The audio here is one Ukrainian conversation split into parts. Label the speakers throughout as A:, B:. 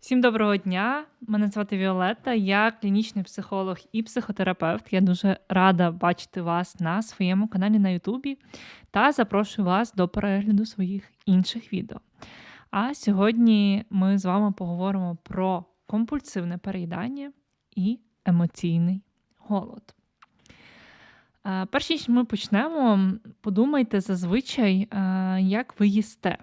A: Всім доброго дня! Мене звати Віолетта, я клінічний психолог і психотерапевт. Я дуже рада бачити вас на своєму каналі на Ютубі та запрошую вас до перегляду своїх інших відео. А сьогодні ми з вами поговоримо про компульсивне переїдання і емоційний голод. Е, Перш ніж ми почнемо, подумайте зазвичай, е, як ви їсте.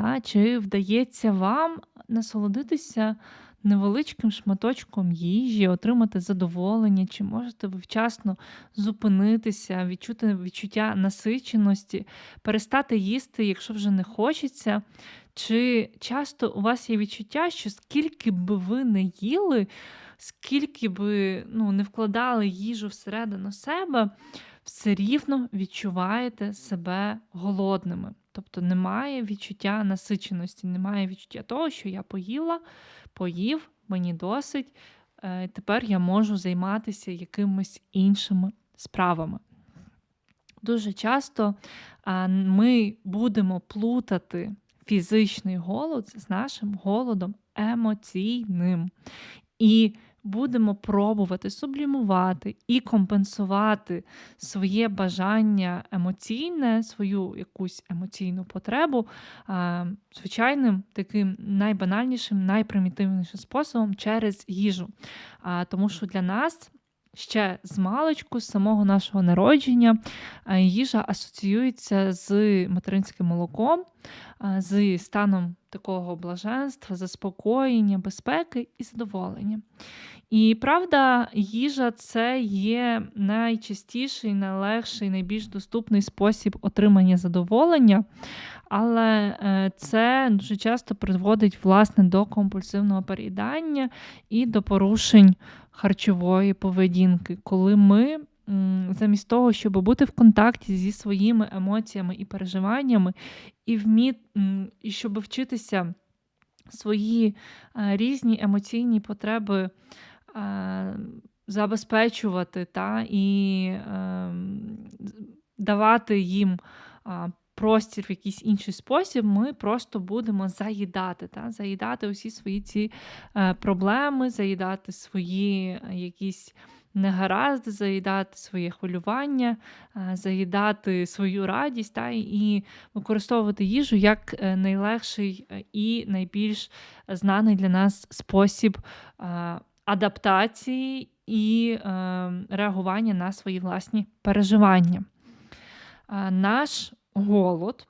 A: Та, Чи вдається вам насолодитися невеличким шматочком їжі, отримати задоволення, чи можете ви вчасно зупинитися, відчути відчуття насиченості, перестати їсти, якщо вже не хочеться. Чи часто у вас є відчуття, що скільки би ви не їли, скільки би ну, не вкладали їжу всередину себе, все рівно відчуваєте себе голодними. Тобто немає відчуття насиченості, немає відчуття того, що я поїла, поїв, мені досить. е, Тепер я можу займатися якимись іншими справами. Дуже часто ми будемо плутати фізичний голод з нашим голодом емоційним. І будемо пробувати сублімувати і компенсувати своє бажання емоційне, свою якусь емоційну потребу звичайним таким найбанальнішим, найпримітивнішим способом через їжу. Тому що для нас. Ще з маличку, з самого нашого народження, їжа асоціюється з материнським молоком, з станом такого блаженства, заспокоєння, безпеки і задоволення. І правда, їжа це є найчастіший, найлегший, найбільш доступний спосіб отримання задоволення, але е, це дуже часто призводить власне до компульсивного переїдання і до порушень харчової поведінки, коли ми. Замість того, щоб бути в контакті зі своїми емоціями і переживаннями, і вміт, і щоб вчитися свої е, різні емоційні потреби Е, забезпечувати та, і е, давати їм простір в якийсь інший спосіб, ми просто будемо заїдати, та, заїдати усі свої ці е, проблеми, заїдати свої якісь. Негаразди, заїдати своє хвилювання, заїдати свою радість та, і використовувати їжу як найлегший і найбільш знаний для нас спосіб адаптації і е, реагування на свої власні переживання. Е, наш голод,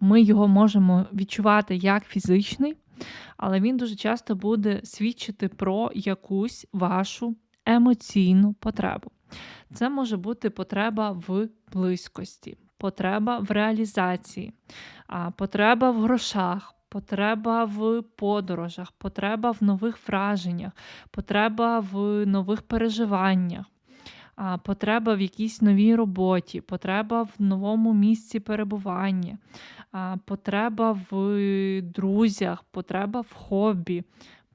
A: ми його можемо відчувати як фізичний, але він дуже часто буде свідчити про якусь вашу емоційну потребу. Це може бути потреба в близькості, потреба в реалізації, потреба в грошах, потреба в подорожах, потреба в нових враженнях, потреба в нових переживаннях, потреба в якійсь новій роботі, потреба в новому місці перебування, потреба в друзях, потреба в хобі,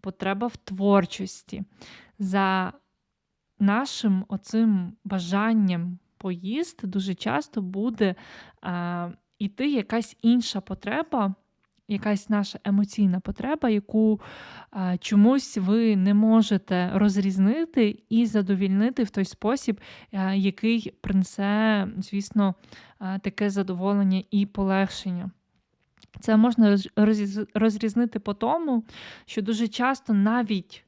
A: потреба в творчості. За нашим оцим бажанням поїсти дуже часто буде йти якась інша потреба якась наша емоційна потреба, яку чомусь ви не можете розрізнити і задовільнити в той спосіб, який принесе, звісно, таке задоволення і полегшення. Це можна розрізнити по тому, що дуже часто навіть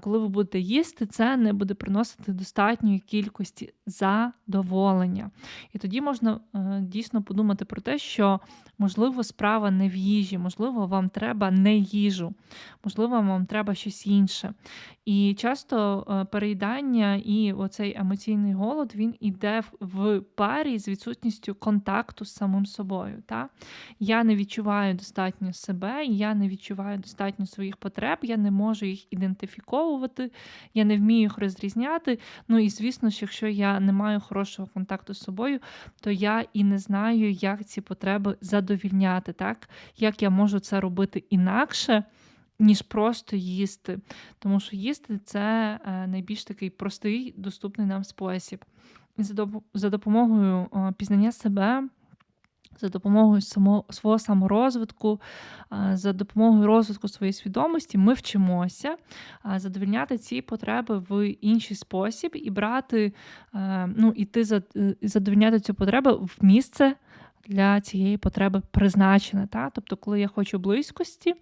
A: коли ви будете їсти, це не буде приносити достатньої кількості задоволення. І тоді можна е, дійсно подумати про те, що, можливо, справа не в їжі, можливо, вам треба не їжу, можливо, вам треба щось інше. І часто е, переїдання і оцей емоційний голод він іде в парі з відсутністю контакту з самим собою. Та? Я не відчуваю достатньо себе, я не відчуваю достатньо своїх потреб, я не можу їх ідентифіковувати, я не вмію їх розрізняти. Ну і звісно, що якщо я не маю хорошого контакту з собою, то я і не знаю, як ці потреби задовільняти, так? як я можу це робити інакше ніж просто їсти. Тому що їсти це е, найбільш такий простий, доступний нам спосіб. За допомогою пізнання себе. За допомогою само, свого саморозвитку, за допомогою розвитку своєї свідомості, ми вчимося задовільняти ці потреби в інший спосіб і брати, ну, іти задовільняти цю потребу в місце. Для цієї потреби призначене. Та? Тобто, коли я хочу близькості,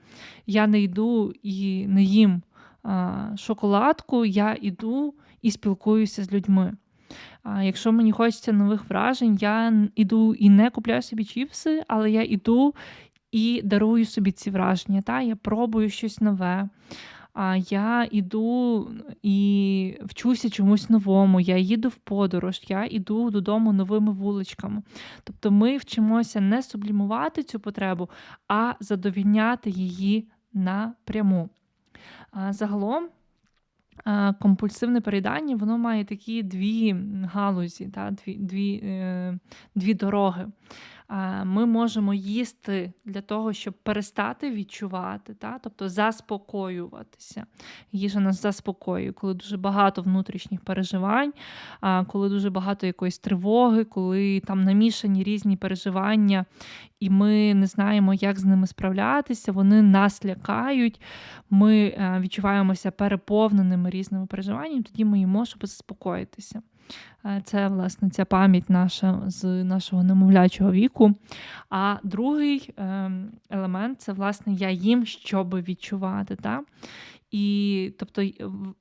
A: я не йду і не їм а, шоколадку, я йду і спілкуюся з людьми. А Якщо мені хочеться нових вражень, я іду і не купляю собі чіпси, але я іду і дарую собі ці враження. Та? Я пробую щось нове. А я іду і вчуся чомусь новому, я їду в подорож, я іду додому новими вуличками. Тобто ми вчимося не сублімувати цю потребу, а задовільняти її напряму. Загалом компульсивне переїдання воно має такі дві галузі, та, дві, дві, е, дві дороги ми можемо їсти для того, щоб перестати відчувати, та? тобто заспокоюватися. Їжа нас заспокоює, коли дуже багато внутрішніх переживань, коли дуже багато якоїсь тривоги, коли там намішані різні переживання, і ми не знаємо, як з ними справлятися, вони нас лякають, ми е, відчуваємося переповненими різними переживаннями, тоді ми їмо, щоб заспокоїтися. Е, це, власне, ця пам'ять наша з нашого немовлячого віку. А другий ем, елемент це, власне, я їм, щоб відчувати. Та? І, тобто,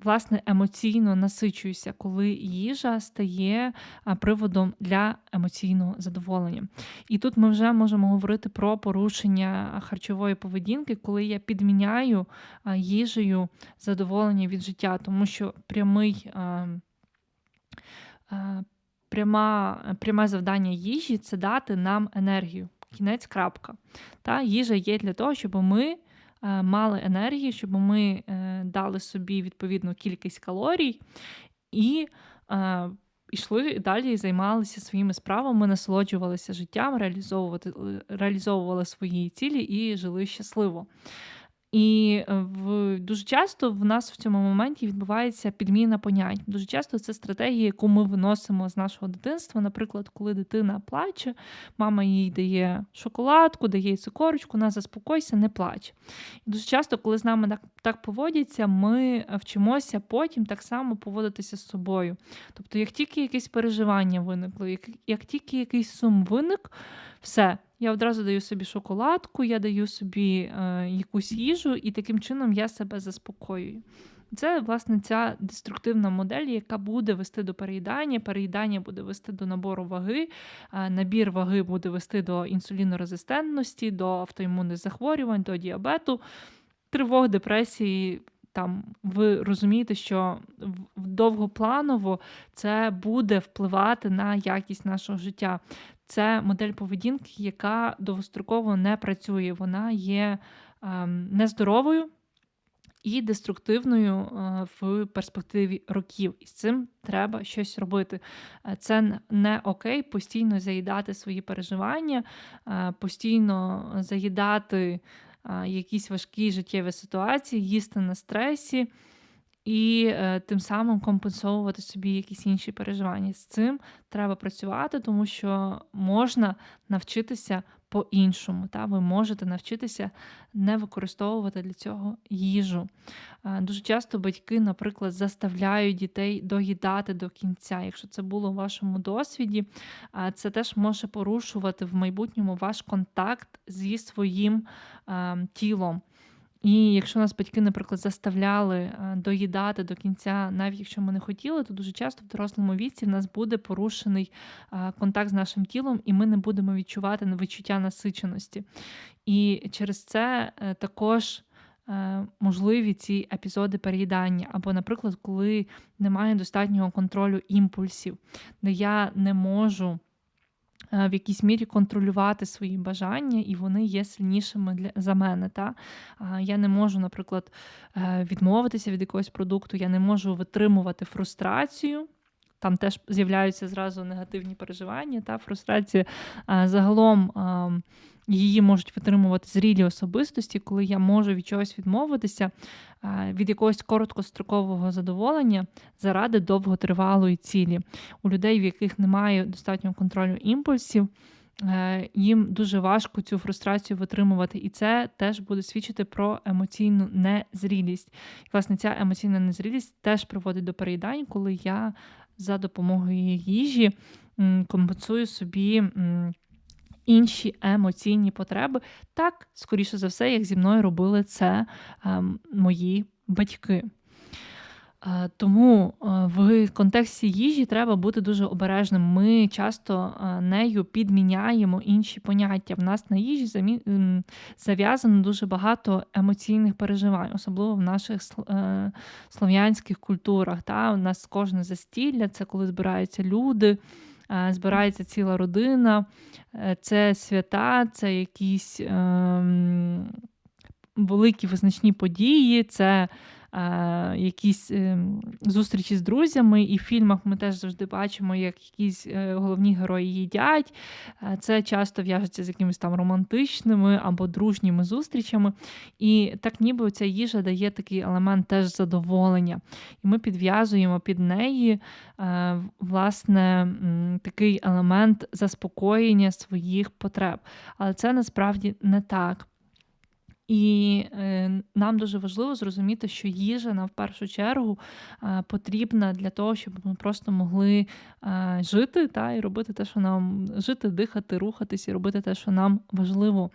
A: власне, емоційно насичуюся, коли їжа стає приводом для емоційного задоволення. І тут ми вже можемо говорити про порушення харчової поведінки, коли я підміняю їжею задоволення від життя, тому що прямий. Ем, пряма, пряме завдання їжі це дати нам енергію. Кінець крапка. Та Їжа є для того, щоб ми мали енергію, щоб ми е, дали собі відповідну кількість калорій і йшли далі і займалися своїми справами, насолоджувалися життям, реалізовували свої цілі і жили щасливо. І е, в дуже часто в нас в цьому моменті відбувається підміна понять. Дуже часто це стратегія, яку ми виносимо з нашого дитинства. Наприклад, коли дитина плаче, мама їй дає шоколадку, дає цукорочку, на заспокойся, не плач. І дуже часто, коли з нами так, так поводяться, ми вчимося потім так само поводитися з собою. Тобто, як тільки якесь переживання виникло, як, як тільки якийсь сум виник, все. Я одразу даю собі шоколадку, я даю собі е, якусь їжу, і таким чином я себе заспокоюю. Це, власне, ця деструктивна модель, яка буде вести до переїдання. Переїдання буде вести до набору ваги, е, набір ваги буде вести до інсулінорезистентності, до автоімунних захворювань, до діабету, тривог, депресії. Там ви розумієте, що довгопланово це буде впливати на якість нашого життя це модель поведінки, яка довгостроково не працює. Вона є ем, нездоровою і деструктивною е, в перспективі років. І з цим треба щось робити. Е, це не окей, постійно заїдати свої переживання, е, постійно заїдати якісь важкі життєві ситуації, їсти на стресі і е, тим самим компенсовувати собі якісь інші переживання. З цим треба працювати, тому що можна навчитися по-іншому. Та? Ви можете навчитися не використовувати для цього їжу. Е, дуже часто батьки, наприклад, заставляють дітей доїдати до кінця. Якщо це було у вашому досвіді, е, це теж може порушувати в майбутньому ваш контакт зі своїм ем, тілом. І якщо нас батьки, наприклад, заставляли е, доїдати до кінця, навіть якщо ми не хотіли, то дуже часто в дорослому віці в нас буде порушений е, контакт з нашим тілом, і ми не будемо відчувати відчуття насиченості. І через це е, також можливі ці епізоди переїдання, або, наприклад, коли немає достатнього контролю імпульсів, де я не можу. Е, в якійсь мірі контролювати свої бажання, і вони є сильнішими для за мене. Та? Я не можу, наприклад, е, відмовитися від якогось продукту, я не можу витримувати фрустрацію. Там теж з'являються зразу негативні переживання та фрустрація. Загалом її можуть витримувати зрілі особистості, коли я можу від чогось відмовитися від якогось короткострокового задоволення заради довготривалої цілі. У людей, в яких немає достатнього контролю імпульсів, е, їм дуже важко цю фрустрацію витримувати, і це теж буде свідчити про емоційну незрілість. І, власне, ця емоційна незрілість теж приводить до переїдань, коли я за допомогою їжі компенсую собі інші емоційні потреби. Так, скоріше за все, як зі мною робили це ем, мої батьки. Е, тому е, в контексті їжі треба бути дуже обережним. Ми часто е, нею підміняємо інші поняття. В нас на їжі зав'язано дуже багато емоційних переживань, особливо в наших слов'янських культурах. Та? У нас кожне застілля це коли збираються люди, збирається ціла родина, це свята, це якісь ем, великі визначні події. це якісь ем, зустрічі з друзями, і в фільмах ми теж завжди бачимо, як якісь е, головні герої їдять. Це часто в'яжеться з якимись там романтичними або дружніми зустрічами. І так ніби ця їжа дає такий елемент теж задоволення. І ми підв'язуємо під неї е, власне такий елемент заспокоєння своїх потреб. Але це насправді не так. І е, нам дуже важливо зрозуміти, що їжа нам в першу чергу е, потрібна для того, щоб ми просто могли е, жити та і робити те, що нам жити, дихати, рухатись і робити те, що нам важливо.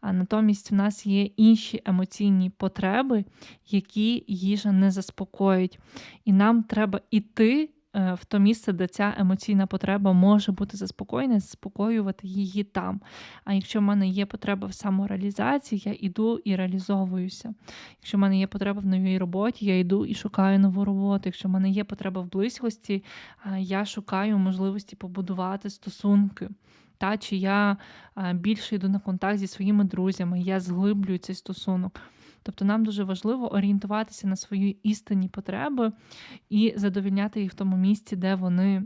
A: А натомість в нас є інші емоційні потреби, які їжа не заспокоїть. І нам треба іти в то місце, де ця емоційна потреба може бути заспокоєна, заспокоювати її там. А якщо в мене є потреба в самореалізації, я йду і реалізовуюся. Якщо в мене є потреба в новій роботі, я йду і шукаю нову роботу. Якщо в мене є потреба в близькості, е, я шукаю можливості побудувати стосунки. Та, Чи я е, більше йду на контакт зі своїми друзями, я зглиблюю цей стосунок. Тобто нам дуже важливо орієнтуватися на свої істинні потреби і задовільняти їх в тому місці, де вони.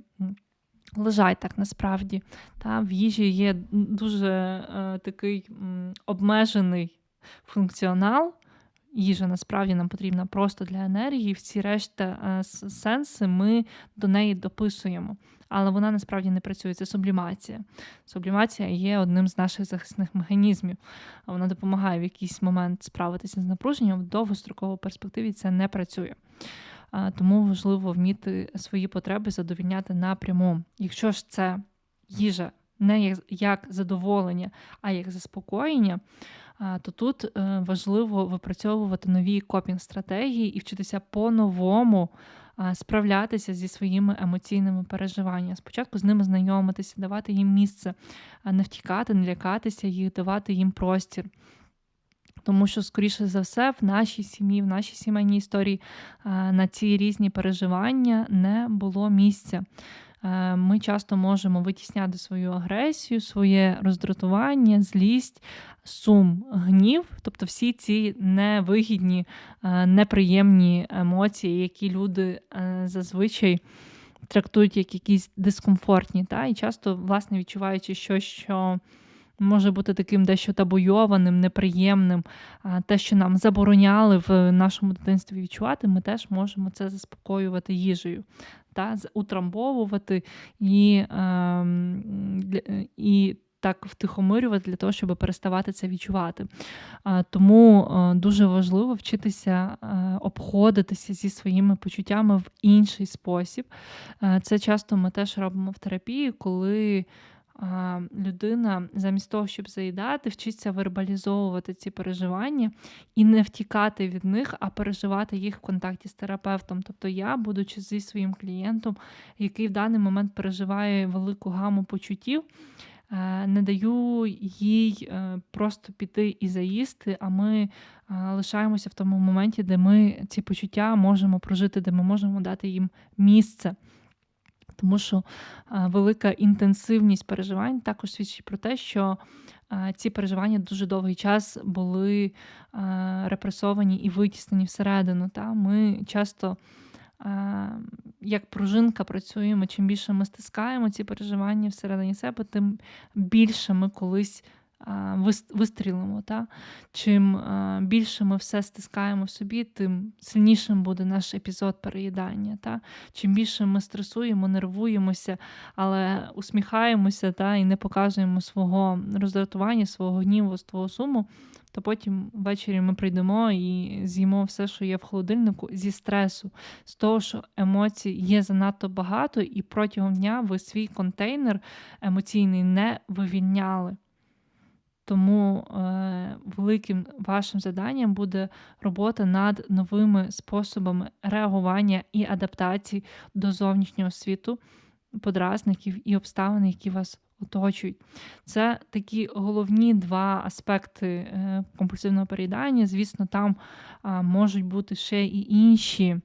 A: Лежать так насправді. Та, В їжі є дуже е, такий м, обмежений функціонал. Їжа насправді нам потрібна просто для енергії. Всі решта е, сенси ми до неї дописуємо але вона насправді не працює. Це сублімація. Сублімація є одним з наших захисних механізмів. Вона допомагає в якийсь момент справитися з напруженням, в довгостроковій перспективі це не працює. Тому важливо вміти свої потреби задовільняти напряму. Якщо ж це їжа не як задоволення, а як заспокоєння, то тут е, важливо випрацьовувати нові копінг-стратегії і вчитися по-новому справлятися зі своїми емоційними переживаннями. Спочатку з ними знайомитися, давати їм місце, не втікати, не лякатися їх, давати їм простір. Тому що, скоріше за все, в нашій сім'ї, в нашій сімейній історії на ці різні переживання не було місця. Е, ми часто можемо витісняти свою агресію, своє роздратування, злість, сум, гнів, тобто всі ці невигідні, е, неприємні емоції, які люди е, зазвичай трактують як якісь дискомфортні. Та? І часто, власне, відчуваючи щось, що може бути таким дещо табуйованим, неприємним, те, що нам забороняли в нашому дитинстві відчувати, ми теж можемо це заспокоювати їжею, та, утрамбовувати і, ем, і так втихомирювати для того, щоб переставати це відчувати. Тому е, дуже важливо вчитися е, обходитися зі своїми почуттями в інший спосіб. Е, це часто ми теж робимо в терапії, коли людина замість того, щоб заїдати, вчиться вербалізовувати ці переживання і не втікати від них, а переживати їх в контакті з терапевтом. Тобто я, будучи зі своїм клієнтом, який в даний момент переживає велику гаму почуттів. Е, не даю їй е, просто піти і заїсти, а ми е, лишаємося в тому моменті, де ми ці почуття можемо прожити, де ми можемо дати їм місце тому що велика інтенсивність переживань також свідчить про те, що ці переживання дуже довгий час були репресовані і витіснені всередину. Та? Ми часто, як пружинка, працюємо, чим більше ми стискаємо ці переживання всередині себе, тим більше ми колись вистрілимо. Та? Чим більше ми все стискаємо в собі, тим сильнішим буде наш епізод переїдання. Та? Чим більше ми стресуємо, нервуємося, але усміхаємося та? і не показуємо свого роздратування, свого гніву, свого суму, то потім ввечері ми прийдемо і з'їмо все, що є в холодильнику, зі стресу, з того, що емоцій є занадто багато, і протягом дня ви свій контейнер емоційний не вивільняли. Тому е, великим вашим заданням буде робота над новими способами реагування і адаптації до зовнішнього світу, подразників і обставин, які вас оточують. Це такі головні два аспекти е, компульсивного переїдання. Звісно, там можуть бути ще і інші.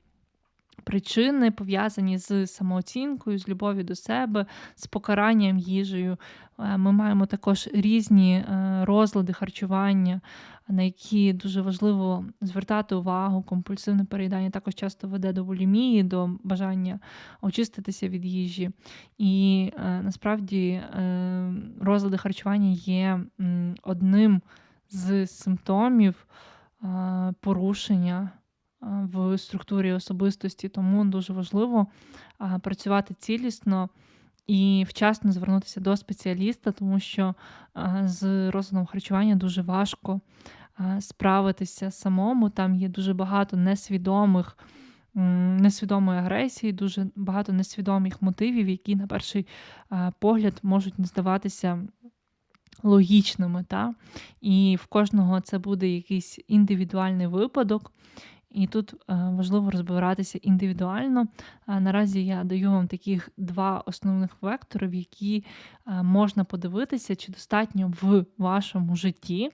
A: Причини пов'язані з самооцінкою, з любов'ю до себе, з покаранням їжею. Е, ми маємо також різні е, розлади харчування, на які дуже важливо звертати увагу. Компульсивне переїдання також часто веде до булімії, до бажання очиститися від їжі. І е, насправді розлади харчування є одним з симптомів порушення в структурі особистості, тому дуже важливо працювати цілісно і вчасно звернутися до спеціаліста, тому що з розладом харчування дуже важко справитися самому. Там є дуже багато несвідомих. Несвідомої агресії, дуже багато несвідомих мотивів, які на перший погляд можуть не здаватися логічними. Та? І в кожного це буде якийсь індивідуальний випадок. І тут е, важливо розбиратися індивідуально. Наразі я даю вам таких два основних вектори, в які е, можна подивитися, чи достатньо в вашому житті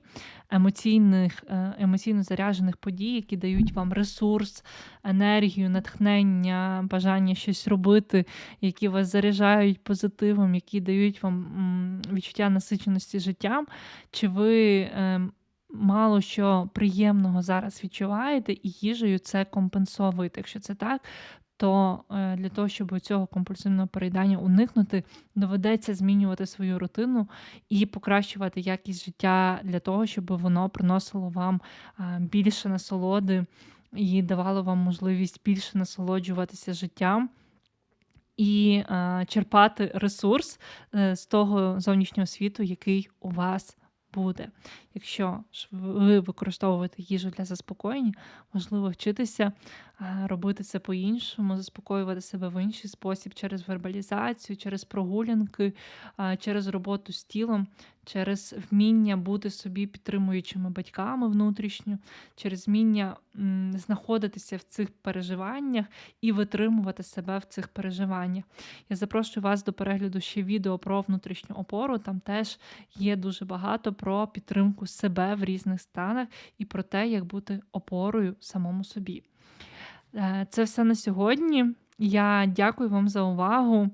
A: емоційних, е, емоційно заряджених подій, які дають вам ресурс, енергію, натхнення, бажання щось робити, які вас заряджають позитивом, які дають вам відчуття насиченості життям. Чи ви ем, мало що приємного зараз відчуваєте, і їжею це компенсовуєте. Якщо це так, то е, для того, щоб цього компульсивного переїдання уникнути, доведеться змінювати свою рутину і покращувати якість життя для того, щоб воно приносило вам більше насолоди і давало вам можливість більше насолоджуватися життям. І е, черпати ресурс е, з того зовнішнього світу, який у вас буде. Якщо ви використовуєте їжу для заспокоєння, можливо вчитися робити це по-іншому, заспокоювати себе в інший спосіб через вербалізацію, через прогулянки, через роботу з тілом, через вміння бути собі підтримуючими батьками внутрішньо, через вміння знаходитися в цих переживаннях і витримувати себе в цих переживаннях. Я запрошую вас до перегляду ще відео про внутрішню опору. Там теж є дуже багато про підтримку себе в різних станах і про те, як бути опорою самому собі. Е, це все на сьогодні. Я дякую вам за увагу.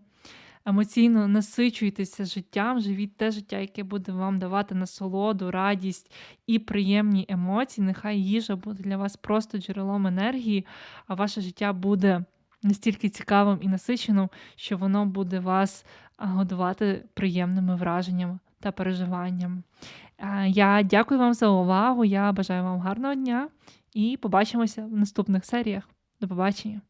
A: Емоційно насичуйтеся життям, живіть те життя, яке буде вам давати насолоду, радість і приємні емоції. Нехай їжа буде для вас просто джерелом енергії, а ваше життя буде настільки цікавим і насиченим, що воно буде вас годувати приємними враженнями та переживаннями. Е, я дякую вам за увагу. Я бажаю вам гарного дня і побачимося в наступних серіях. До побачення.